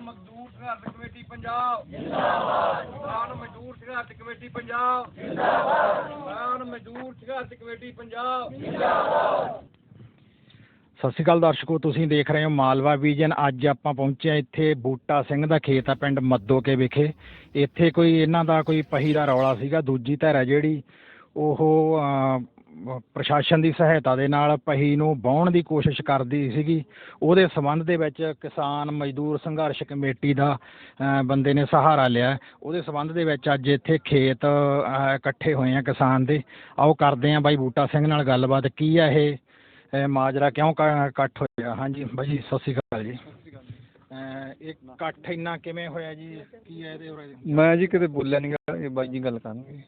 ਮਜ਼ਦੂਰ ਸੰਘਰਸ਼ ਕਮੇਟੀ ਪੰਜਾਬ। ਜਿੰਦਾਬਾਦ। ਕਿਸਾਨ ਮਜ਼ਦੂਰ ਸੰਘਰਸ਼ ਕਮੇਟੀ ਪੰਜਾਬ। ਜਿੰਦਾਬਾਦ। ਕਿਸਾਨ ਮਜ਼ਦੂਰ ਸੰਘਰਸ਼ ਕਮੇਟੀ ਪੰਜਾਬ। ਸਤਿ ਸ਼੍ਰੀ ਅਕਾਲ ਦਰਸ਼ਕੋ ਤੁਸੀਂ ਦੇਖ ਰਹੇ ਹੋ ਮਾਲਵਾ ਵਿਜਨ। ਅੱਜ ਆਪਾਂ ਪਹੁੰਚੇ ਹਾਂ ਇੱਥੇ ਬੂਟਾ ਸਿੰਘ ਦਾ ਖੇਤ ਆ ਪਿੰਡ ਮੱਦੋਕੇ ਵਿਖੇ। ਇੱਥੇ ਕੋਈ ਇਹਨਾਂ ਦਾ ਕੋਈ ਪਹੀ ਦਾ ਰੌਲਾ ਸੀਗਾ ਦੂਜੀ ਧਿਰ ਹੈ ਜਿਹੜੀ ਉਹ ਪ੍ਰਸ਼ਾਸਨ ਦੀ ਸਹਾਇਤਾ ਦੇ ਨਾਲ ਪਹੀ ਨੂੰ ਵਾਹੁਣ ਦੀ ਕੋਸ਼ਿਸ਼ ਕਰਦੀ ਸੀਗੀ। ਉਹਦੇ ਸੰਬੰਧ ਦੇ ਵਿੱਚ ਕਿਸਾਨ ਮਜ਼ਦੂਰ ਸੰਘਰਸ਼ ਕਮੇਟੀ ਦਾ ਬੰਦੇ ਨੇ ਸਹਾਰਾ ਲਿਆ। ਉਹਦੇ ਸੰਬੰਧ ਦੇ ਵਿੱਚ ਅੱਜ ਇੱਥੇ ਖੇਤ ਇਕੱਠੇ ਹੋਏ ਆ ਕਿਸਾਨ ਦੇ। ਆਓ ਕਰਦੇ ਆ ਬਾਈ ਬੂਟਾ ਸਿੰਘ ਨਾਲ ਗੱਲਬਾਤ। ਕੀ ਆ ਇਹ? ਮਾਜਰਾ ਕਿਉਂ ਕ- ਇਕੱਠ ਹੋਇਆ? ਹਾਂਜੀ ਬਾਈ ਜੀ, ਸਤਿ ਸ਼੍ਰੀ ਅਕਾਲ ਜੀ। ਇਹ ਇਕੱਠ ਇੰਨਾ ਕਿਵੇਂ ਹੋਇਆ ਜੀ? ਕੀ ਹੈ ਇਹਦੇ ਮੈਂ ਜੀ ਕਿਤੇ ਬੋਲਿਆ ਨਹੀਂ ਇਹ ਬਾਈ ਜੀ ਗੱਲ ਕਰਨਗੇ।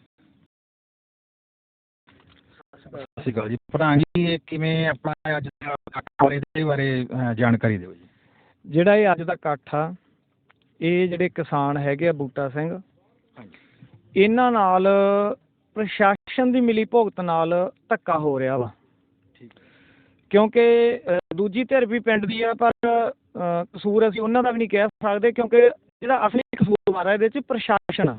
ਸਤਿ ਸ਼੍ਰੀ ਅਕਾਲ ਜੀ। ਪ੍ਰਧਾਨ ਜੀ ਇਹ ਕਿਵੇਂ ਆਪਣਾ ਅੱਜ ਦਾ ਇਕੱਠ ਹੋਇਆ? ਇਹਦੇ ਬਾਰੇ ਜਾਣਕਾਰੀ ਦਿਓ ਜੀ। ਜਿਹੜਾ ਇਹ ਅੱਜ ਦਾ ਇਕੱਠ ਆ ਇਹ ਜਿਹੜੇ ਕਿਸਾਨ ਹੈਗੇ ਆ ਬੂਟਾ ਸਿੰਘ ਇਹਨਾਂ ਨਾਲ ਪ੍ਰਸ਼ਾਸਨ ਦੀ ਮਿਲੀ ਭੁਗਤ ਨਾਲ ਧੱਕਾ ਹੋ ਰਿਹਾ ਵਾ। ਕਿਉਂਕਿ ਦੂਜੀ ਧਿਰ ਵੀ ਪਿੰਡ ਦੀ ਆ ਪਰ ਕਸੂਰ ਅਸੀਂ ਉਹਨਾਂ ਦਾ ਵੀ ਨਹੀਂ ਕਹਿ ਸਕਦੇ ਕਿਉਂਕਿ ਜਿਹੜਾ ਅਸਲੀ ਕਸੂਰਵਾਰ ਆ ਇਹਦੇ ਚ ਪ੍ਰਸ਼ਾਸਨ ਆ।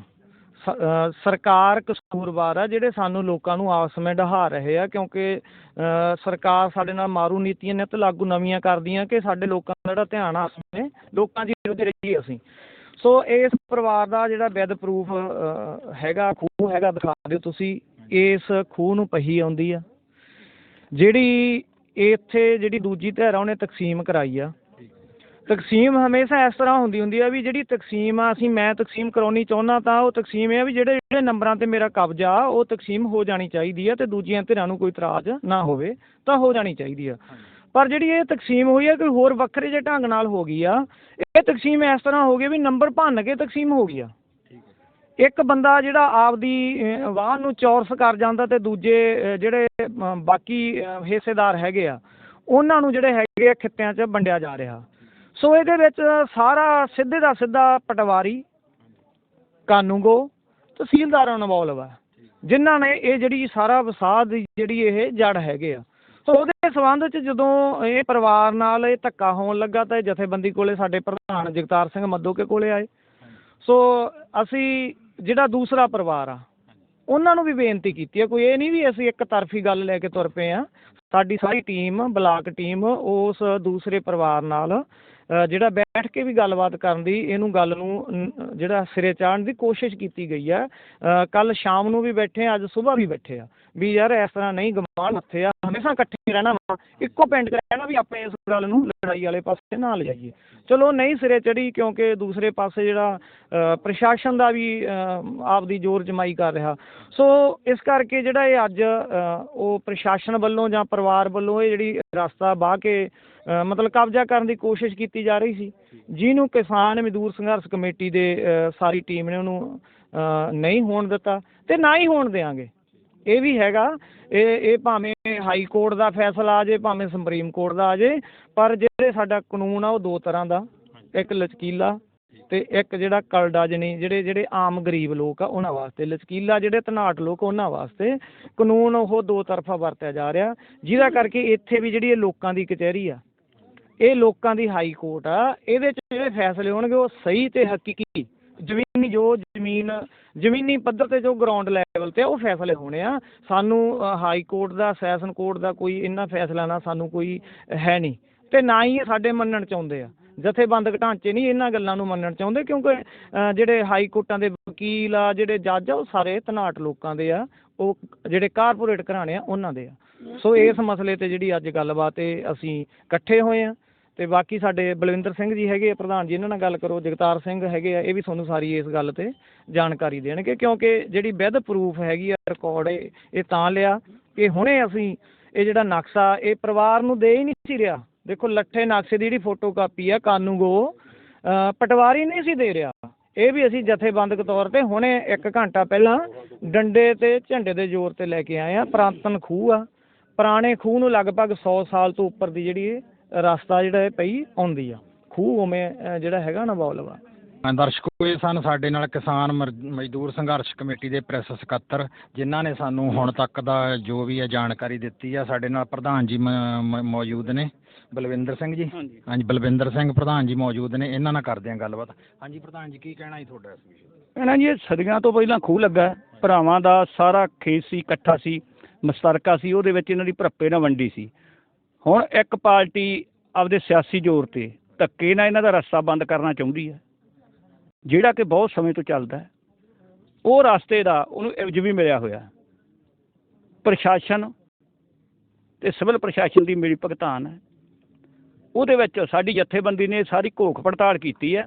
ਸਰਕਾਰ ਕਸੂਰਵਾਰ ਆ ਜਿਹੜੇ ਸਾਨੂੰ ਲੋਕਾਂ ਨੂੰ ਆਪਸ ਵਿੱਚ ਡਹਾ ਰਹੇ ਆ ਕਿਉਂਕਿ ਸਰਕਾਰ ਸਾਡੇ ਨਾਲ ਮਾਰੂ ਨੀਤੀਆਂ ਨੇ ਨਿਤ ਲਾਗੂ ਨਵੀਆਂ ਕਰਦੀਆਂ ਕਿ ਸਾਡੇ ਲੋਕਾਂ ਦਾ ਜਿਹੜਾ ਧਿਆਨ ਆਪਸ ਵਿੱਚ ਲੋਕਾਂ ਦੀ ਵਿਰੁੱਧ ਰਹੀਏ ਅਸੀਂ। ਸੋ ਇਸ ਪਰਿਵਾਰ ਦਾ ਜਿਹੜਾ ਵਿਦ ਪ੍ਰੂਫ ਹੈਗਾ, ਖੂਹ ਹੈਗਾ, ਦਿਖਾ ਦਿਓ ਤੁਸੀਂ, ਇਸ ਖੂਹ ਨੂੰ ਪਹੀ ਆਉਂਦੀ ਆ। ਜਿਹੜੀ ਇੱਥੇ ਜਿਹੜੀ ਦੂਜੀ ਧਿਰ ਆ ਉਹਨੇ ਤਕਸੀਮ ਕਰਾਈ ਆ। ਤਕਸੀਮ ਹਮੇਸ਼ਾ ਇਸ ਤਰ੍ਹਾਂ ਹੁੰਦੀ ਹੁੰਦੀ ਆ ਵੀ ਜਿਹੜੀ ਤਕਸੀਮ ਆ, ਅਸੀਂ ਮੈਂ ਤਕਸੀਮ ਕਰਾਉਣੀ ਚਾਹੁੰਦਾ ਤਾਂ ਉਹ ਤਕਸੀਮ ਇਹ ਆ ਵੀ ਜਿਹੜੇ ਜਿਹੜੇ ਨੰਬਰਾਂ ਤੇ ਮੇਰਾ ਕਬਜ਼ਾ, ਉਹ ਤਕਸੀਮ ਹੋ ਜਾਣੀ ਚਾਹੀਦੀ ਆ ਤੇ ਦੂਜੀਆਂ ਧਿਰਾਂ ਨੂੰ ਕੋਈ ਇਤਰਾਜ਼ ਨਾ ਹੋਵੇ, ਤਾਂ ਹੋ ਜਾਣੀ ਚਾਹੀਦੀ ਆ। ਪਰ ਜਿਹੜੀ ਇਹ ਤਕਸੀਮ ਹੋਈ ਆ, ਕੋਈ ਹੋਰ ਵੱਖਰੇ ਜਿਹੇ ਢੰਗ ਨਾਲ ਹੋ ਗਈ ਆ, ਇਹ ਤਕਸੀਮ ਇਸ ਤਰ੍ਹਾਂ ਹੋ ਗਈ ਵੀ ਨੰਬਰ ਭੰਨ ਕੇ ਤਕਸੀਮ ਹੋ ਗਈ ਆ। ਇੱਕ ਬੰਦਾ ਜਿਹੜਾ ਆਪਦੀ ਵਾਹ ਨੂੰ ਚੌਰਸ ਕਰ ਜਾਂਦਾ ਤੇ ਦੂਜੇ ਜਿਹੜੇ ਬਾਕੀ ਹਿੱਸੇਦਾਰ ਹੈਗੇ ਆ, ਉਹਨਾਂ ਨੂੰ ਜਿਹੜੇ ਹੈਗੇ ਆ ਖਿੱਤਿਆਂ 'ਚ ਵੰਡਿਆ ਜਾ ਰਿਹਾ। ਸੋ ਇਹਦੇ ਵਿੱਚ ਸਾਰਾ ਸਿੱਧੇ ਦਾ ਸਿੱਧਾ ਪਟਵਾਰੀ, ਕਾਨੂੰਗੋ ਤਹਿਸੀਲਦਾਰਾਂ ਨੂੰ ਇਨਵੋਲਵ ਆ। ਜਿਨ੍ਹਾਂ ਨੇ ਇਹ ਜਿਹੜੀ ਸਾਰਾ ਵਸਾਦ ਜਿਹੜੀ ਇਹ ਜੜ ਹੈਗੇ ਆ। ਸੋ ਉਹਦੇ ਸੰਬੰਧ 'ਚ ਜਦੋਂ ਇਹ ਪਰਿਵਾਰ ਨਾਲ ਇਹ ਧੱਕਾ ਹੋਣ ਲੱਗਾ ਤਾਂ ਇਹ ਜਥੇਬੰਦੀ ਕੋਲੇ ਸਾਡੇ ਪ੍ਰਧਾਨ ਜਗਤਾਰ ਸਿੰਘ ਮੱਦੋਕੇ ਕੋਲੇ ਆਏ। ਸੋ ਅਸੀਂ ਜਿਹੜਾ ਦੂਸਰਾ ਪਰਿਵਾਰ ਆ, ਉਹਨਾਂ ਨੂੰ ਵੀ ਬੇਨਤੀ ਕੀਤੀ ਹੈ ਕੋਈ ਇਹ ਨਹੀਂ ਵੀ ਅਸੀਂ ਇੱਕ ਤਰਫੀ ਗੱਲ ਲੈ ਕੇ ਤੁਰ ਪਏ ਆ। ਸਾਡੀ ਸਾਰੀ ਟੀਮ, ਬਲਾਕ ਟੀਮ, ਉਸ ਦੂਸਰੇ ਪਰਿਵਾਰ ਨਾਲ ਜਿਹੜਾ ਬੈਠ ਕੇ ਵੀ ਗੱਲਬਾਤ ਕਰਨ ਦੀ ਇਹਨੂੰ ਗੱਲ ਨੂੰ ਜਿਹੜਾ ਸਿਰੇ ਚਾੜਨ ਦੀ ਕੋਸ਼ਿਸ਼ ਕੀਤੀ ਗਈ ਹੈ ਕੱਲ੍ਹ ਸ਼ਾਮ ਨੂੰ ਵੀ ਬੈਠੇ ਅੱਜ ਸੁਬਾਹ ਵੀ ਬੈਠੇ ਆ। ਵੀ ਯਾਰ ਇਸ ਤਰ੍ਹਾਂ ਨਹੀਂ ਗਮਾਨ ਮੱਥੇ ਆ, ਹਮੇਸ਼ਾ ਇਕੱਠੇ ਹੀ ਰਹਿਣਾ ਵਾ। ਇੱਕੋ ਪਿੰਡ 'ਚ ਰਹਿਣਾ ਵੀ ਆਪਾਂ ਇਸ ਗੱਲ ਨੂੰ ਲੜਾਈ ਵਾਲੇ ਪਾਸੇ ਨਾ ਲਿਜਾਈਏ। ਚਲੋ ਨਹੀਂ ਸਿਰੇ ਚੜ੍ਹੀ ਕਿਉਂਕਿ ਦੂਸਰੇ ਪਾਸੇ ਜਿਹੜਾ ਪ੍ਰਸ਼ਾਸਨ ਦਾ ਵੀ ਆਪਦੀ ਜ਼ੋਰ ਜਮਾਈ ਕਰ ਰਿਹਾ। ਸੋ ਇਸ ਕਰਕੇ ਜਿਹੜਾ ਇਹ ਅੱਜ ਉਹ ਪ੍ਰਸ਼ਾਸਨ ਵੱਲੋਂ ਜਾਂ ਪਰਿਵਾਰ ਵੱਲੋਂ ਇਹ ਜਿਹੜੀ ਰਸਤਾ ਬਾਹ ਕੇ ਮਤਲਬ ਕਬਜ਼ਾ ਕਰਨ ਦੀ ਕੋਸ਼ਿਸ਼ ਕੀਤੀ ਜਾ ਰਹੀ ਸੀ। ਜਿਹਨੂੰ ਕਿਸਾਨ ਮਜ਼ਦੂਰ ਸੰਘਰਸ਼ ਕਮੇਟੀ ਦੇ ਸਾਰੀ ਟੀਮ ਨੇ ਉਹਨੂੰ ਨਹੀਂ ਹੋਣ ਦਿੱਤਾ ਤੇ ਨਾ ਹੀ ਹੋਣ ਦੇਾਂਗੇ ਇਹ ਵੀ ਹੈਗਾ ਇਹ ਇਹ ਭਾਵੇਂ ਹਾਈ ਕੋਰਟ ਦਾ ਫੈਸਲਾ ਆ ਜੇ ਭਾਵੇਂ ਸੁਪਰੀਮ ਕੋਰਟ ਦਾ ਆ ਜੇ ਪਰ ਜਿਹੜੇ ਸਾਡਾ ਕਾਨੂੰਨ ਆ ਉਹ ਦੋ ਤਰ੍ਹਾਂ ਦਾ। ਇੱਕ ਲਚਕੀਲਾ ਤੇ ਇੱਕ ਜਿਹੜਾ ਕਲਡਾ ਜਣੀ ਜਿਹੜੇ ਜਿਹੜੇ ਆਮ ਗਰੀਬ ਲੋਕ ਆ ਉਹਨਾਂ ਵਾਸਤੇ। ਲਚਕੀਲਾ ਜਿਹੜੇ ਧਨਾਟ ਲੋਕ ਉਹਨਾਂ ਵਾਸਤੇ ਕਾਨੂੰਨ ਉਹ ਦੋ ਤਰਫਾ ਵਰਤਿਆ ਜਾ ਰਿਹਾ ਜਿਹਦਾ ਕਰਕੇ ਇੱਥੇ ਵੀ ਜਿਹੜੀ ਇਹ ਲੋਕਾਂ ਦੀ ਕਚਹਿਰੀ ਆ ਇਹ ਲੋਕਾਂ ਦੀ ਹਾਈ ਕੋਰਟ ਆ ਇਹਦੇ ਚ ਜਿਹੜੇ ਫੈਸਲੇ ਹੋਣਗੇ ਉਹ ਸਹੀ ਅਤੇ ਹਕੀਕੀ ਜ਼ਮੀਨੀ ਜੋ ਜ਼ਮੀਨ ਜ਼ਮੀਨੀ ਪੱਧਰ ਤੇ ਜੋ ਗਰਾਊਂਡ ਲੈਵਲ ਤੇ ਆ, ਉਹ ਫੈਸਲੇ ਹੋਣੇ ਆ। ਸਾਨੂੰ ਹਾਈ ਕੋਰਟ ਦਾ ਸੈਸ਼ਨ ਕੋਰਟ ਦਾ ਕੋਈ ਇਹਨਾਂ ਫੈਸਲਿਆਂ ਨਾਲ ਸਾਨੂੰ ਕੋਈ ਹੈ ਨਹੀਂ। ਅਤੇ ਨਾ ਹੀ ਇਹ ਸਾਡੇ ਮੰਨਣ ਚਾਹੁੰਦੇ ਆ। ਜਥੇਬੰਦਕ ਢਾਂਚੇ ਨਹੀਂ ਇਹਨਾਂ ਗੱਲਾਂ ਨੂੰ ਮੰਨਣ ਚਾਹੁੰਦੇ ਕਿਉਂਕਿ ਜਿਹੜੇ ਹਾਈ ਕੋਰਟਾਂ ਦੇ ਵਕੀਲ ਆ ਜਿਹੜੇ ਜੱਜ ਆ ਉਹ ਸਾਰੇ ਧਨਾਟ ਲੋਕਾਂ ਦੇ ਆ। ਉਹ ਜਿਹੜੇ ਕਾਰਪੋਰੇਟ ਘਰਾਣੇ ਆ ਉਹਨਾਂ ਦੇ ਆ। ਸੋ ਇਸ ਮਸਲੇ ਤੇ ਜਿਹੜੀ ਅੱਜ ਗੱਲਬਾਤ ਇਹ ਅਸੀਂ ਇਕੱਠੇ ਹੋਏ ਆ। ਅਤੇ ਬਾਕੀ ਸਾਡੇ ਬਲਵਿੰਦਰ ਸਿੰਘ ਜੀ ਹੈਗੇ ਆ ਪ੍ਰਧਾਨ ਜੀ ਇਹਨਾਂ ਨਾਲ ਗੱਲ ਕਰੋ ਜਗਤਾਰ ਸਿੰਘ ਹੈਗੇ ਆ ਇਹ ਵੀ ਤੁਹਾਨੂੰ ਸਾਰੀ ਇਸ ਗੱਲ ਤੇ ਜਾਣਕਾਰੀ ਦੇਣਗੇ ਕਿਉਂਕਿ ਜਿਹੜੀ ਵਿਦ ਪ੍ਰੂਫ ਹੈਗੀ ਆ ਰਿਕਾਰਡ ਇਹ ਇਹ ਤਾਂ ਲਿਆ ਕਿ ਹੁਣੇ ਅਸੀਂ ਇਹ ਜਿਹੜਾ ਨਕਸ਼ਾ ਇਹ ਪਰਿਵਾਰ ਨੂੰ ਦੇ ਹੀ ਨਹੀਂ ਸੀ ਰਿਹਾ। ਦੇਖੋ ਲੱਠੇ ਨਕਸ਼ੇ ਦੀ ਜਿਹੜੀ ਫੋਟੋ ਕਾਪੀ ਆ ਕਾਨੂੰਗੋ ਅ, ਪਟਵਾਰੀ ਨਹੀਂ ਸੀ ਦੇ ਰਿਹਾ। ਇਹ ਵੀ ਅਸੀਂ ਜਥੇਬੰਦਕ ਤੌਰ ਤੇ ਹੁਣੇ 1 ਘੰਟਾ ਪਹਿਲਾਂ ਡੰਡੇ ਤੇ ਝੰਡੇ ਦੇ ਜ਼ੋਰ ਤੇ ਲੈ ਕੇ ਆਏ ਆ ਪ੍ਰਾਂਤਨ ਖੂਹ ਆ। ਪੁਰਾਣੇ ਖੂਹ ਨੂੰ ਲਗਭਗ 100 ਸਾਲ ਤੋਂ ਉੱਪਰ ਦੀ ਜਿਹੜੀ ਇਹ ਰਸਤਾ ਜਿਹੜਾ ਇਹ ਪਈ ਆਉਂਦੀ ਆ। ਖੂਹ ਉਵੇਂ ਜਿਹੜਾ ਹੈਗਾ ਨਾ ਬੌਲਵਾ ਅ, ਦਰਸ਼ਕੋ ਇਹ ਸਨ ਸਾਡੇ ਨਾਲ ਕਿਸਾਨ ਮਜ਼ਦੂਰ ਸੰਘਰਸ਼ ਕਮੇਟੀ ਦੇ ਪ੍ਰੈਸ ਸਕੱਤਰ ਜਿਨ੍ਹਾਂ ਨੇ ਸਾਨੂੰ ਹੁਣ ਤੱਕ ਦਾ ਜੋ ਵੀ ਹੈ ਜਾਣਕਾਰੀ ਦਿੱਤੀ ਆ ਸਾਡੇ ਨਾਲ ਪ੍ਰਧਾਨ ਜੀ ਮੌਜੂਦ ਨੇ। ਬਲਵਿੰਦਰ ਸਿੰਘ ਜੀ? ਹਾਂਜੀ। ਹਾਂਜੀ ਬਲਵਿੰਦਰ ਸਿੰਘ ਪ੍ਰਧਾਨ ਜੀ ਮੌਜੂਦ ਨੇ। ਇਹਨਾਂ ਨਾਲ ਕਰਦੇ ਹਾਂ ਗੱਲਬਾਤ। ਹਾਂਜੀ ਪ੍ਰਧਾਨ ਜੀ ਕੀ ਕਹਿਣਾ ਜੀ ਤੁਹਾਡਾ ਇਸ ਵਿਸ਼ੇ ਤੇ? ਇਹਨਾਂ ਜੀ ਇਹ ਸਦੀਆਂ ਤੋਂ ਪਹਿਲਾਂ ਖੂਹ ਲੱਗਾ ਹੈ। ਭਰਾਵਾਂ ਦਾ ਸਾਰਾ ਖੇਤ ਸੀ ਇਕੱਠਾ ਸੀ ਮਸਤਰਕਾ ਸੀ ਉਹਦੇ ਵਿੱਚ ਇਹਨਾਂ ਦੀ ਭਰੱਪੇ ਨਾਲ ਵੰਡੀ ਸੀ। ਹੁਣ ਇੱਕ ਪਾਰਟੀ ਆਪਦੇ ਸਿਆਸੀ ਜ਼ੋਰ ਤੇ ਧੱਕੇ ਨਾਲ ਇਹਨਾਂ ਦਾ ਰਸਤਾ ਬੰਦ ਕਰਨਾ ਚਾਹੁੰਦੀ ਹੈ, ਜਿਹੜਾ ਕਿ ਬਹੁਤ ਸਮੇਂ ਤੋਂ ਚੱਲਦਾ ਹੈ, ਉਹ ਰਸਤੇ ਦਾ ਉਹਨੂੰ ਇਵਜ ਵੀ ਮਿਲਿਆ ਹੋਇਆ ਪ੍ਰਸ਼ਾਸਨ ਤੇ ਸਿਵਲ ਪ੍ਰਸ਼ਾਸਨ ਦੀ ਮੇਰੀ ਭੁਗਤਾਨ ਹੈ। ਉਹਦੇ ਵਿੱਚ ਸਾਡੀ ਜਥੇਬੰਦੀ ਨੇ ਸਾਰੀ ਘੋਖ ਪੜਤਾਲ ਕੀਤੀ ਹੈ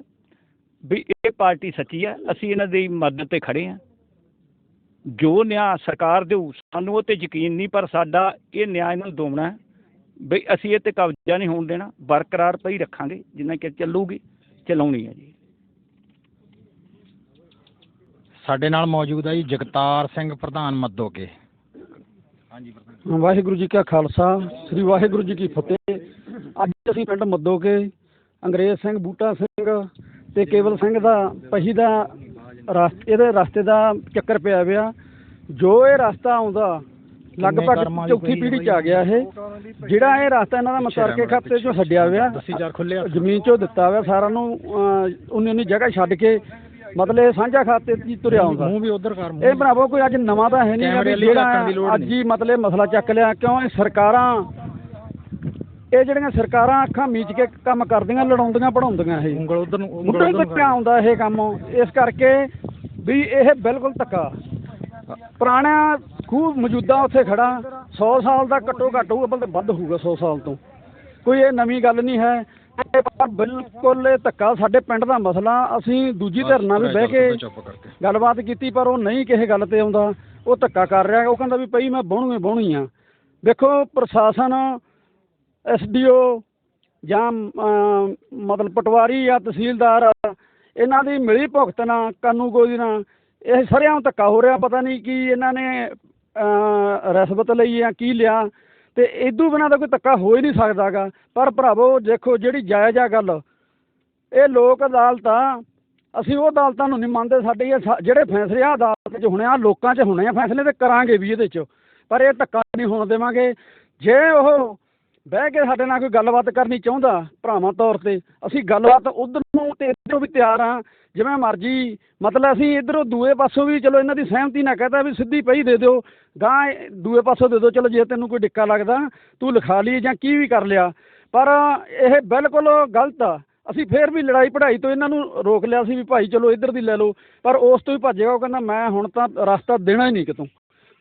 ਵੀ ਇਹ ਪਾਰਟੀ ਸੱਚੀ ਹੈ, ਅਸੀਂ ਇਹਨਾਂ ਦੀ ਮਦਦ ਤੇ ਖੜੇ ਹਾਂ। ਜੋ ਨਿਆਂ ਸਰਕਾਰ ਦੇਊ, ਸਾਨੂੰ ਉਹ ਤੇ ਯਕੀਨ ਨਹੀਂ, ਪਰ ਸਾਡਾ ਇਹ ਨਿਆਂ ਇਹਨਾਂ ਨੂੰ ਦੋਣਾ ਵੀ ਅਸੀਂ ਇਹ ਤੇ ਕਬਜ਼ਾ ਨਹੀਂ ਹੋਣ ਦੇਣਾ ਬਰਕਰਾਰ ਪਈ ਰੱਖਾਂਗੇ ਜਿੰਨਾ ਕਿ ਚੱਲੂਗੀ ਚਲਾਉਣੀ ਹੈ ਜੀ। ਸਾਡੇ ਨਾਲ ਮੌਜੂਦ ਹੈ ਜੀ ਜਗਤਾਰ ਸਿੰਘ ਪ੍ਰਧਾਨ ਮੱਦੋਕੇ ਹਾਂਜੀ ਪ੍ਰਧਾਨ ਵਾਹਿਗੁਰੂ ਜੀ ਕਾ ਖਾਲਸਾ ਸ੍ਰੀ ਵਾਹਿਗੁਰੂ ਜੀ ਕੀ ਫਤਿਹ। ਅੱਜ ਅਸੀਂ ਪਿੰਡ ਮੱਦੋਕੇ ਅੰਗਰੇਜ਼ ਸਿੰਘ ਬੂਟਾ ਸਿੰਘ ਤੇ ਕੇਵਲ ਸਿੰਘ ਦਾ ਪਹੀ ਦਾ ਰਸਤੇ ਇਹਦੇ ਰਸਤੇ ਦਾ ਚੱਕਰ ਪਿਆ ਪਿਆ ਜੋ ਇਹ ਰਸਤਾ ਆਉਂਦਾ ਲਗਭਗ ਚੌਥੀ ਪੀੜ੍ਹੀ ਚ ਆ ਗਿਆ ਇਹ। ਜਿਹੜਾ ਇਹ ਰਸਤਾ ਇਹਨਾਂ ਦਾ ਮਸਰਕੇ ਖਾਤੇ ਚੋਂ ਛੱਡਿਆ ਹੋਇਆ ਜ਼ਮੀਨ ਚੋਂ ਦਿੱਤਾ ਹੋਇਆ ਸਾਰਿਆਂ ਨੂੰ ਉਨੀ ਉਨੀ ਜਗ੍ਹਾ ਛੱਡ ਕੇ ਮਤਲਬ ਇਹ ਸਾਂਝਾ ਖਾਤੇ ਹੀ ਤੁਰਿਆ ਆਉਂਦਾ ਮੂੰਹ ਵੀ ਉਧਰ ਕਰ ਇਹ ਭਰਾਵੋ ਕੋਈ ਅੱਜ ਨਵਾਂ ਤਾਂ ਹੈ ਨਹੀਂ ਦੀ ਜਿਹੜਾ ਅੱਜ। ਹੀ ਮਤਲਬ ਮਸਲਾ ਚੱਕ ਲਿਆ ਕਿਉਂ ਇਹ ਸਰਕਾਰਾਂ ਇਹ ਜਿਹੜੀਆਂ ਸਰਕਾਰਾਂ ਅੱਖਾਂ ਮੀਚ ਕੇ ਕੰਮ ਕਰਦੀਆਂ ਲੜਾਉਂਦੀਆਂ ਪੜਾਉਂਦੀਆਂ ਇਹ। ਉਂਗਲ ਉਧਰ ਨੂੰ ਉਂਗਲ ਉੱਧਰ ਨੂੰ ਆਉਂਦਾ ਇਹ ਕੰਮ ਇਸ ਕਰਕੇ ਵੀ ਇਹ ਬਿਲਕੁਲ ਧੱਕਾ। ਪੁਰਾਣਾ ਖੂਹ ਮੌਜੂਦਾ ਉੱਥੇ ਖੜਾ 100 ਸਾਲ ਦਾ ਘੱਟੋ ਘੱਟ ਹੋਊਗਾ ਬਲਕਿ ਵੱਧ ਹੋਊਗਾ 100 ਸਾਲ ਤੋਂ। ਕੋਈ ਇਹ ਨਵੀਂ ਗੱਲ ਨਹੀਂ ਹੈ। ਬਿਲਕੁਲ ਇਹ ਧੱਕਾ ਸਾਡੇ ਪਿੰਡ ਦਾ ਮਸਲਾ। ਅਸੀਂ ਦੂਜੀ ਧਿਰ ਨਾਲ ਵੀ ਬਹਿ ਕੇ ਗੱਲਬਾਤ ਕੀਤੀ ਪਰ ਉਹ ਨਹੀਂ ਕਿਸੇ ਗੱਲ ਤੇ ਆਉਂਦਾ। ਉਹ ਧੱਕਾ ਕਰ ਰਿਹਾ ਉਹ ਕਹਿੰਦਾ ਵੀ ਪਈ ਮੈਂ ਬਾਹਣੂ ਹੀ ਬਾਹਣੂ ਆ। ਵੇਖੋ ਪ੍ਰਸ਼ਾਸਨ ਐਸਡੀਓ ਜਾਂ ਮਤਲਬ ਪਟਵਾਰੀ ਜਾਂ ਤਹਿਸੀਲਦਾਰ ਇਹਨਾਂ ਦੀ ਮਿਲੀ ਭੁਗਤ ਨਾਲ ਕਾਨੂੰਗੋਈ ਨਾਲ ਇਹ ਸਰਿਆਂ ਧੱਕਾ ਹੋ ਰਿਹਾ। ਪਤਾ ਨਹੀਂ ਕੀ ਇਹਨਾਂ ਨੇ ਰਿਸ਼ਵਤ ਲਈ ਆ ਕੀ ਲਿਆ, ਤੇ ਇਦੋਂ ਬਿਨਾਂ ਤਾਂ ਕੋਈ ਧੱਕਾ ਹੋ ਹੀ ਨਹੀਂ ਸਕਦਾ ਗਾ ਪਰ ਭਰਾਵੋ, ਦੇਖੋ ਜਿਹੜੀ ਜਾਇਜ਼ ਆ ਗੱਲ, ਇਹ ਲੋਕ ਅਦਾਲਤਾਂ, ਅਸੀਂ ਉਹ ਅਦਾਲਤਾਂ ਨੂੰ ਨਹੀਂ ਮੰਨਦੇ, ਸਾਡੇ ਜਿਹੜੇ ਫੈਸਲੇ ਆ ਅਦਾਲਤ 'ਚ ਹੋਣੇ ਆ ਲੋਕਾਂ 'ਚ ਹੋਣੇ ਆ ਫੈਸਲੇ ਤੇ ਕਰਾਂਗੇ ਵੀ ਇਹਦੇ 'ਚ। ਪਰ ਇਹ ਧੱਕਾ ਨਹੀਂ ਹੋਣ ਦੇਵਾਂਗੇ। ਜੇ ਉਹ ਬਹਿ ਕੇ ਸਾਡੇ ਨਾਲ ਕੋਈ ਗੱਲਬਾਤ ਕਰਨੀ ਚਾਹੁੰਦਾ, ਭਰਾਵਾਂ ਤੌਰ ਤੇ, ਅਸੀਂ ਗੱਲਬਾਤ ਉਧਰ ਨੂੰ ਤੇ ਇੱਧਰੋਂ ਵੀ ਤਿਆਰ ਆ ਜਿਵੇਂ ਮਰਜ਼ੀ, ਮਤਲਬ ਅਸੀਂ ਇੱਧਰੋਂ ਦੂਏ ਪਾਸੋਂ ਵੀ ਚਲੋ ਇਹਨਾਂ ਦੀ ਸਹਿਮਤੀ ਨਾਲ ਕਹਤਾ ਵੀ ਸਿੱਧੀ ਪਈ ਦੇ ਦਿਓ ਗਾਂ ਦੂਏ ਪਾਸੋਂ ਦੇ ਦਿਓ, ਚਲੋ ਜੇ ਤੈਨੂੰ ਕੋਈ ਡਿੱਕਾ ਲੱਗਦਾ, ਤੂੰ ਲਿਖਾ ਲਈ ਜਾਂ ਕੀ ਵੀ ਕਰ ਲਿਆ। ਪਰ ਇਹ ਬਿਲਕੁਲ ਗਲਤ ਆ। ਅਸੀਂ ਫੇਰ ਵੀ ਲੜਾਈ ਪੜਾਈ ਤੋਂ ਇਹਨਾਂ ਨੂੰ ਰੋਕ ਲਿਆ ਸੀ ਵੀ ਭਾਈ ਚਲੋ ਇੱਧਰ ਦੀ ਲੈ ਲਓ, ਪਰ ਉਸ ਤੋਂ ਹੀ ਭੱਜੇਗਾ, ਉਹ ਕਹਿੰਦਾ ਮੈਂ ਹੁਣ ਤਾਂ ਰਸਤਾ ਦੇਣਾ ਹੀ ਨਹੀਂ ਕਿਤੋਂ।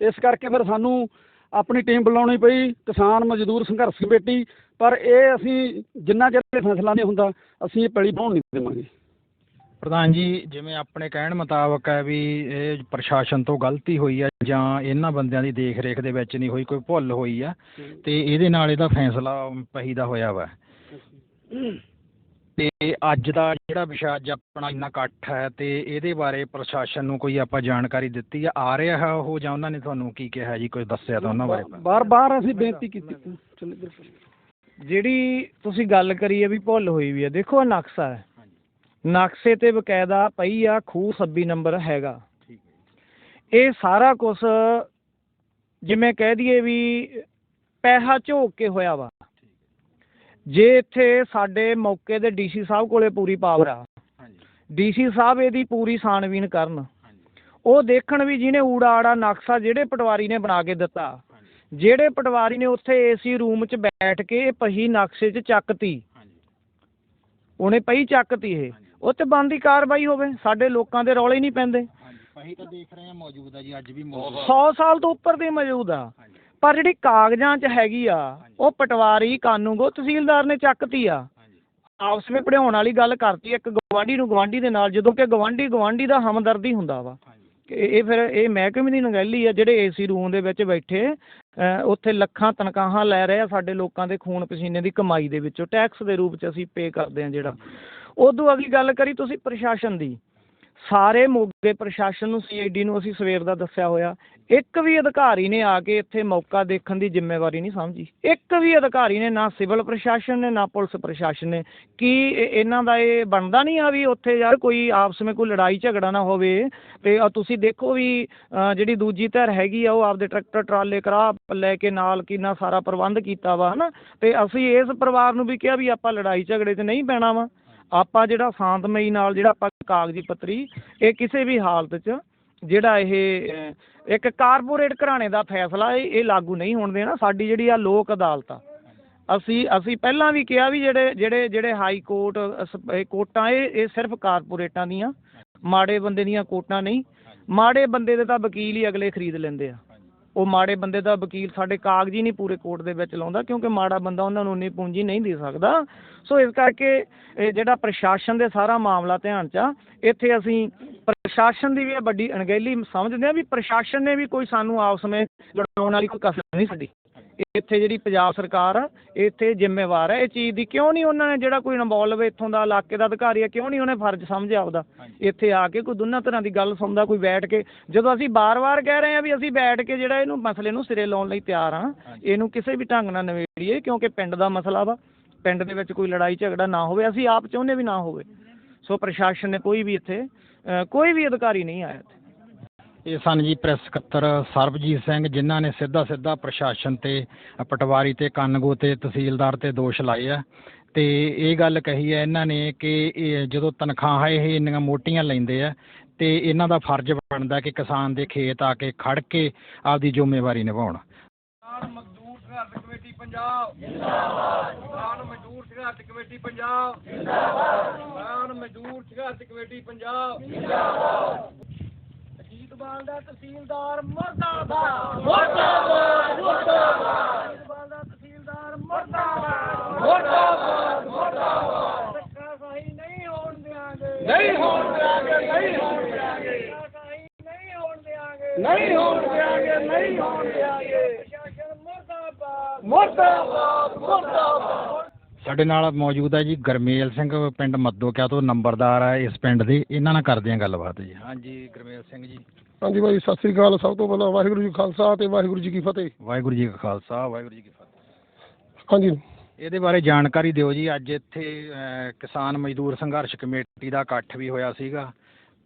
ਇਸ ਕਰਕੇ ਫਿਰ ਸਾਨੂੰ ਆਪਣੀ ਟੀਮ ਬੁਲਾਉਣੀ ਪਈ, ਕਿਸਾਨ ਮਜ਼ਦੂਰ ਸੰਘਰਸ਼ ਕਮੇਟੀ, ਪਰ ਇਹ ਅਸੀਂ ਜਿੰਨਾ ਚਿਰ ਫੈਸਲਾ ਨਹੀਂ ਹੁੰਦਾ, ਅਸੀਂ ਇਹ ਪੈਲੀ ਪਾਉਣ ਨਹੀਂ ਦੇਵਾਂਗੇ। ਪ੍ਰਧਾਨ ਜੀ ਜਿਵੇਂ ਆਪਣੇ ਕਹਿਣ ਮੁਤਾਬਕ ਹੈ ਵੀ ਇਹ ਪ੍ਰਸ਼ਾਸਨ ਤੋਂ ਗਲਤੀ ਹੋਈ ਹੈ ਜਾਂ ਇਹਨਾਂ ਬੰਦਿਆਂ ਦੀ ਦੇਖ ਰੇਖ ਦੇ ਵਿੱਚ ਨਹੀਂ ਹੋਈ ਕੋਈ ਭੁੱਲ ਹੋਈ ਆ ਤੇ ਇਹਦੇ ਨਾਲ ਇਹਦਾ ਫੈਸਲਾ ਪਹੀ ਦਾ ਹੋਇਆ ਵਾ। ਤੇ ਅੱਜ ਦਾ ਜਿਹੜਾ ਵਿਸ਼ਾ ਅੱਜ ਆਪਣਾ ਇੰਨਾ ਇਕੱਠ ਹੈ ਤੇ ਇਹਦੇ ਬਾਰੇ ਪ੍ਰਸ਼ਾਸਨ ਨੂੰ ਕੋਈ ਆਪਾਂ ਜਾਣਕਾਰੀ ਦਿੱਤੀ ਆ ਆ ਰਿਹਾ ਹੈ ਉਹ ਜਾਂ ਉਹਨਾਂ ਨੇ ਤੁਹਾਨੂੰ ਕੀ ਕਿਹਾ ਜੀ ਕੋਈ ਦੱਸਿਆ ਤਾਂ ਉਹਨਾਂ ਬਾਰੇ? ਬਾਰ ਬਾਰ ਅਸੀਂ ਬੇਨਤੀ ਕੀਤੀ। ਜਿਹੜੀ ਤੁਸੀਂ ਗੱਲ ਕਰੀ ਹੈ ਵੀ ਭੁੱਲ ਹੋਈ ਵੀ ਹੈ ਦੇਖੋ ਇਹ ਨਕਸ਼ਾ ਹੈ। ਨਕਸ਼ੇ ਤੇ ਬਕਾਇਦਾ ਪਈ ਆ ਖੂਹ 26 ਨੰਬਰ ਹੈਗਾ। ਇਹ ਸਾਰਾ ਕੁਝ ਜਿਵੇਂ ਕਹਿ ਦਈਏ ਵੀ ਪੈਸਾ ਝੋਕ ਕੇ ਹੋਇਆ ਵਾ। ਜੇ। ਇੱਥੇ ਸਾਡੇ ਮੌਕੇ ਦੇ ਡੀਸੀ ਸਾਹਿਬ ਕੋਲੇ ਪੂਰੀ ਪਾਵਰ ਆ। ਡੀਸੀ ਸਾਹਿਬ ਇਹਦੀ ਪੂਰੀ ਛਾਣਬੀਨ ਕਰਨ। ਉਹ ਦੇਖਣ ਵੀ ਜਿਹਨੇ ਊੜਾ ਆੜਾ ਨਕਸ਼ਾ ਜਿਹੜੇ ਪਟਵਾਰੀ ਨੇ ਬਣਾ ਕੇ ਦਿੱਤਾ। ਜਿਹੜੇ ਪਟਵਾਰੀ ਨੇ ਉੱਥੇ ਏਸੀ ਰੂਮ 'ਚ ਬੈਠ ਕੇ ਪਹੀ ਨਕਸ਼ੇ 'ਚ ਚੱਕਤੀ। ਉਹਨੇ ਪਈ ਚੱਕਤੀ ਇਹ। ਉਹ ਤੇ ਬੰਦੀ ਕਾਰਵਾਈ ਹੋਵੇ ਸਾਡੇ ਲੋਕਾਂ ਦੇ ਰੌਲੇ ਹੀ ਨਹੀਂ ਪੈਂਦੇ। ਪਹੀ ਤਾਂ ਦੇਖ ਰਹੇ ਆ ਮੌਜੂਦ ਆ ਜੀ ਅੱਜ ਵੀ ਮੌਜੂਦ 100 ਸਾਲ ਤੋਂ ਉੱਪਰ ਦੀ ਮੌਜੂਦ ਆ। ਪਰ ਜਿਹੜੀ ਕਾਗਜ਼ਾਂ 'ਚ ਹੈਗੀ ਆ ਉਹ ਪਟਵਾਰੀ ਕਾਨੂੰਗੋ ਤਹਿਸੀਲਦਾਰ ਨੇ ਚੱਕਤੀ ਆ। ਆਪਸ ਵਿੱਚ ਪੜਾਉਣ ਵਾਲੀ ਗੱਲ ਕਰਤੀ ਇੱਕ ਗਵਾਂਢੀ ਨੂੰ ਗਵਾਂਢੀ ਦੇ ਨਾਲ ਜਦੋਂ ਕਿ ਗਵਾਂਢੀ ਗਵਾਂਢੀ ਦਾ ਹਮਦਰਦੀ ਹੁੰਦਾ ਵਾ। ਕਿ ਇਹ ਫਿਰ ਇਹ ਮਹਿਕਮੇ ਦੀ ਨਗੈਲੀ ਆ ਜਿਹੜੇ ਏਸੀ ਰੂਮ ਦੇ ਵਿੱਚ ਬੈਠੇ ਉੱਥੇ ਲੱਖਾਂ ਤਨਖਾਹਾਂ ਲੈ ਰਹੇ ਆ ਸਾਡੇ ਲੋਕਾਂ ਦੇ ਖੂਨ ਪਸੀਨੇ ਦੀ ਕਮਾਈ ਦੇ ਵਿੱਚੋਂ। ਟੈਕਸ ਦੇ ਰੂਪ 'ਚ ਅਸੀਂ ਪੇ ਕਰਦੇ ਆ ਜਿਹੜਾ। ਉਦੋਂ ਅਗਲੀ ਗੱਲ ਕਰੀ ਤੁਸੀਂ ਪ੍ਰਸ਼ਾਸਨ ਦੀ। ਸਾਰੇ ਮੋਗੇ ਪ੍ਰਸ਼ਾਸਨ ਨੂੰ ਸੀਆਈਡੀ ਨੂੰ ਅਸੀਂ ਸਵੇਰ ਦਾ ਦੱਸਿਆ ਹੋਇਆ। ਇੱਕ ਵੀ ਅਧਿਕਾਰੀ ਨੇ ਆ ਕੇ ਇੱਥੇ ਮੌਕਾ ਦੇਖਣ ਦੀ ਜ਼ਿੰਮੇਵਾਰੀ ਨਹੀਂ ਸਮਝੀ ਇੱਕ ਵੀ ਅਧਿਕਾਰੀ ਨੇ, ਨਾ ਸਿਵਲ ਪ੍ਰਸ਼ਾਸਨ ਨੇ, ਨਾ ਪੁਲਿਸ ਪ੍ਰਸ਼ਾਸਨ ਨੇ। ਕੀ ਇਹਨਾਂ ਦਾ ਇਹ ਬਣਦਾ ਨਹੀਂ ਆ ਵੀ ਉੱਥੇ ਯਾਰ ਕੋਈ ਆਪਸ ਵਿੱਚ ਕੋਈ ਲੜਾਈ ਝਗੜਾ ਨਾ ਹੋਵੇ? ਤੇ ਆਹ ਤੁਸੀਂ ਦੇਖੋ ਵੀ ਅਹ ਜਿਹੜੀ ਦੂਜੀ ਧਿਰ ਹੈਗੀ ਆ, ਉਹ ਆਪਦੇ ਟਰੈਕਟਰ, ਟਰਾਲੇ ਕਰਾ ਲੈ ਕੇ ਨਾਲ ਕਿੰਨਾ ਸਾਰਾ ਪ੍ਰਬੰਧ ਕੀਤਾ ਵਾ, ਹਨਾ? ਤੇ ਅਸੀਂ ਇਸ ਪਰਿਵਾਰ ਨੂੰ ਵੀ ਕਿਹਾ ਵੀ ਆਪਾਂ ਲੜਾਈ ਝਗੜੇ 'ਚ ਨਹੀਂ ਪੈਣਾ ਵਾ। ਆਪਾਂ ਜਿਹੜਾ ਸ਼ਾਂਤਮਈ ਨਾਲ ਜਿਹੜਾ ਆਪਾਂ ਕਾਗਜ਼ੀ ਪੱਤਰੀ ਇਹ ਕਿਸੇ ਵੀ ਹਾਲਤ 'ਚ ਜਿਹੜਾ ਇਹ ਇੱਕ ਕਾਰਪੋਰੇਟ ਘਰਾਣੇ ਦਾ ਫੈਸਲਾ ਇਹ ਇਹ ਲਾਗੂ ਨਹੀਂ ਹੋਣ ਦੇਣਾ ਸਾਡੀ ਜਿਹੜੀ ਆ ਲੋਕ ਅਦਾਲਤ ਆ। ਅਸੀਂ ਅਸੀਂ ਪਹਿਲਾਂ ਵੀ ਕਿਹਾ ਵੀ ਜਿਹੜੇ ਜਿਹੜੇ ਜਿਹੜੇ ਹਾਈ ਕੋਰਟ ਇਹ ਕੋਰਟਾਂ ਇਹ ਇਹ ਸਿਰਫ ਕਾਰਪੋਰੇਟਾਂ ਦੀਆਂ। ਮਾੜੇ ਬੰਦੇ ਦੀਆਂ ਕੋਰਟਾਂ ਨਹੀਂ। ਮਾੜੇ ਬੰਦੇ ਦੇ ਤਾਂ ਵਕੀਲ ਹੀ ਅਗਲੇ ਖਰੀਦ ਲੈਂਦੇ ਆ। ਉਹ ਮਾੜੇ ਬੰਦੇ ਦਾ ਵਕੀਲ ਸਾਡੇ ਕਾਗਜ਼ ਹੀ ਨਹੀਂ ਪੂਰੇ ਕੋਰਟ ਦੇ ਵਿੱਚ ਲਾਉਂਦਾ ਕਿਉਂਕਿ ਮਾੜਾ ਬੰਦਾ ਉਹਨਾਂ ਨੂੰ ਉਨੀ ਪੂੰਜੀ ਨਹੀਂ ਦੇ ਸਕਦਾ। ਸੋ ਇਸ ਕਰਕੇ ਇਹ ਜਿਹੜਾ ਪ੍ਰਸ਼ਾਸਨ ਦੇ ਸਾਰਾ ਮਾਮਲਾ ਧਿਆਨ 'ਚ ਆ, ਇੱਥੇ ਅਸੀਂ ਪ੍ਰਸ਼ਾਸਨ ਦੀ ਵੀ ਇਹ ਵੱਡੀ ਅਣਗਹਿਲੀ ਸਮਝਦੇ ਆ ਵੀ ਪ੍ਰਸ਼ਾਸਨ ਨੇ ਵੀ ਕੋਈ ਸਾਨੂੰ ਆਪਸ ਵਿੱਚ ਲੜਾਉਣ ਵਾਲੀ ਕੋਈ ਕਸਰ ਨਹੀਂ ਛੱਡੀ। ਇੱਥੇ ਜਿਹੜੀ ਪੰਜਾਬ ਸਰਕਾਰ ਆ ਇੱਥੇ ਜ਼ਿੰਮੇਵਾਰ ਹੈ ਇਹ ਚੀਜ਼ ਦੀ ਕਿਉਂ ਨਹੀਂ ਉਹਨਾਂ ਨੇ ਜਿਹੜਾ ਕੋਈ ਇਨਵੋਲਵ ਇੱਥੋਂ ਦਾ ਇਲਾਕੇ ਦਾ ਅਧਿਕਾਰੀ ਆ ਕਿਉਂ ਨਹੀਂ ਉਹਨੇ ਫਰਜ਼ ਸਮਝਿਆ ਆਪਦਾ? ਇੱਥੇ ਆ ਕੇ ਕੋਈ ਦੋਨਾਂ ਤਰ੍ਹਾਂ ਦੀ ਗੱਲ ਸੁਣਦਾ ਕੋਈ ਬੈਠ ਕੇ। ਜਦੋਂ ਅਸੀਂ ਬਾਰ-ਬਾਰ ਕਹਿ ਰਹੇ ਹਾਂ ਵੀ ਅਸੀਂ ਬੈਠ ਕੇ ਜਿਹੜਾ ਇਹਨੂੰ ਮਸਲੇ ਨੂੰ ਸਿਰੇ ਲਾਉਣ ਲਈ ਤਿਆਰ ਹਾਂ ਇਹਨੂੰ ਕਿਸੇ ਵੀ ਢੰਗ ਨਾਲ ਨਿਬੇੜੀਏ ਕਿਉਂਕਿ ਪਿੰਡ ਦਾ ਮਸਲਾ ਵਾ। ਪਿੰਡ ਦੇ ਵਿੱਚ ਕੋਈ ਲੜਾਈ ਝਗੜਾ ਨਾ ਹੋਵੇ ਅਸੀਂ ਆਪ ਚਾਹੁੰਦੇ ਵੀ ਨਾ ਹੋਵੇ। ਸੋ ਪ੍ਰਸ਼ਾਸਨ ਨੇ ਕੋਈ ਵੀ ਇੱਥੇ ਕੋਈ ਵੀ ਅਧਿਕਾਰੀ ਨਹੀਂ ਆਇਆ ਇੱਥੇ। ਇਹ ਸਨ ਜੀ ਪ੍ਰੈਸ ਸਕੱਤਰ ਸਰਬਜੀਤ ਸਿੰਘ ਜਿਨ੍ਹਾਂ ਨੇ ਸਿੱਧਾ ਸਿੱਧਾ ਪ੍ਰਸ਼ਾਸਨ ਤੇ ਪਟਵਾਰੀ ਤੇ ਕਾਨੂੰਗੋ ਤੇ ਤਹਿਸੀਲਦਾਰ ਤੇ ਦੋਸ਼ ਲਾਏ ਆ। ਤੇ ਇਹ ਗੱਲ ਕਹੀ ਹੈ ਇਹਨਾਂ ਨੇ ਕਿ ਇਹ ਜਦੋਂ ਤਨਖਾਹਾਂ ਇਹ ਇੰਨੀਆਂ ਮੋਟੀਆਂ ਲੈਂਦੇ ਆ ਤੇ ਇਹਨਾਂ ਦਾ ਫਰਜ਼ ਬਣਦਾ ਕਿ ਕਿਸਾਨ ਦੇ ਖੇਤ ਆ ਕੇ ਖੜ ਕੇ ਆਪਦੀ ਜ਼ਿੰਮੇਵਾਰੀ ਨਿਭਾਉਣ। ਕਿਸਾਨ ਮਜ਼ਦੂਰ ਸੰਘਰਸ਼ ਕਮੇਟੀ ਪੰਜਾਬ। ਜਿੰਦਾਬਾਦ ਕਿਸਾਨ ਮਜ਼ਦੂਰ ਸੰਘਰਸ਼ ਕਮੇਟੀ ਪੰਜਾਬ। ਜਿੰਦਾਬਾਦ ਕਿਸਾਨ ਮਜ਼ਦੂਰ ਸੰਘਰਸ਼ ਕਮੇਟੀ ਪੰਜਾਬ। ਜਿੰਦਾਬਾਦ ਅਜੀਤਵਾਲ ਦਾ ਤਹਿਸੀਲਦਾਰ ਮਰਦਾਬਾਦ। ਮਰਦਾਬਾਦ ਮਰਦਾਬਾਦ। ਅਜੀਤਵਾਲ ਦਾ ਤਹਿਸੀਲਦਾਰ ਮਰਦਾਬਾਦ। ਮਰਦਾਬਾਦ ਮਰਦਾਬਾਦ। ਧੱਕਾ ਸਹੀ ਨਹੀਂ ਹੋਣ ਦਿਆਂਗੇ। ਨਹੀਂ ਹੋਣ ਦਿਆਂਗੇ ਨਹੀਂ ਹੋਣ ਦਿਆਂਗੇ। ਨਹੀਂ ਹੋਣ ਦਿਆਂਗੇ। ਨਹੀਂ ਹੋਣ ਦਿਆਂਗੇ ਨਹੀਂ ਹੋਣ ਦਿਆਂਗੇ। ਪ੍ਰਸ਼ਾਸਨ ਮਰਦਾਬਾਦ। ਮਰਦਾਬਾਦ ਮਰਦਾਬਾਦ। ਸਾਡੇ ਨਾਲ ਮੌਜੂਦ ਹੈ ਜੀ ਗਰਮੇਲ ਸਿੰਘ ਪਿੰਡ ਮੱਦੋਕਿਆ ਤੋਂ ਨੰਬਰਦਾਰ ਹੈ ਇਸ ਪਿੰਡ ਦੇ ਇਹਨਾਂ ਨਾਲ ਕਰਦੇ ਹਾਂ ਗੱਲਬਾਤ ਜੀ। ਹਾਂਜੀ ਗਰਮੇਲ ਸਿੰਘ ਜੀ। ਹਾਂਜੀ ਭਾਈ ਸਤਿ ਸ੍ਰੀ ਅਕਾਲ। ਸਭ ਤੋਂ ਪਹਿਲਾਂ ਵਾਹਿਗੁਰੂ ਜੀ ਖਾਲਸਾ ਤੇ ਵਾਹਿਗੁਰੂ ਜੀ ਕੀ ਫਤਿਹ। ਵਾਹਿਗੁਰੂ ਜੀ ਕਾ ਖਾਲਸਾ ਵਾਹਿਗੁਰੂ ਜੀ ਕੀ ਫਤਿਹ। ਹਾਂਜੀ। ਇਹਦੇ ਬਾਰੇ ਜਾਣਕਾਰੀ ਦਿਓ ਜੀ ਅੱਜ ਇੱਥੇ ਕਿਸਾਨ ਮਜ਼ਦੂਰ ਸੰਘਰਸ਼ ਕਮੇਟੀ ਦਾ ਇਕੱਠ ਵੀ ਹੋਇਆ ਸੀਗਾ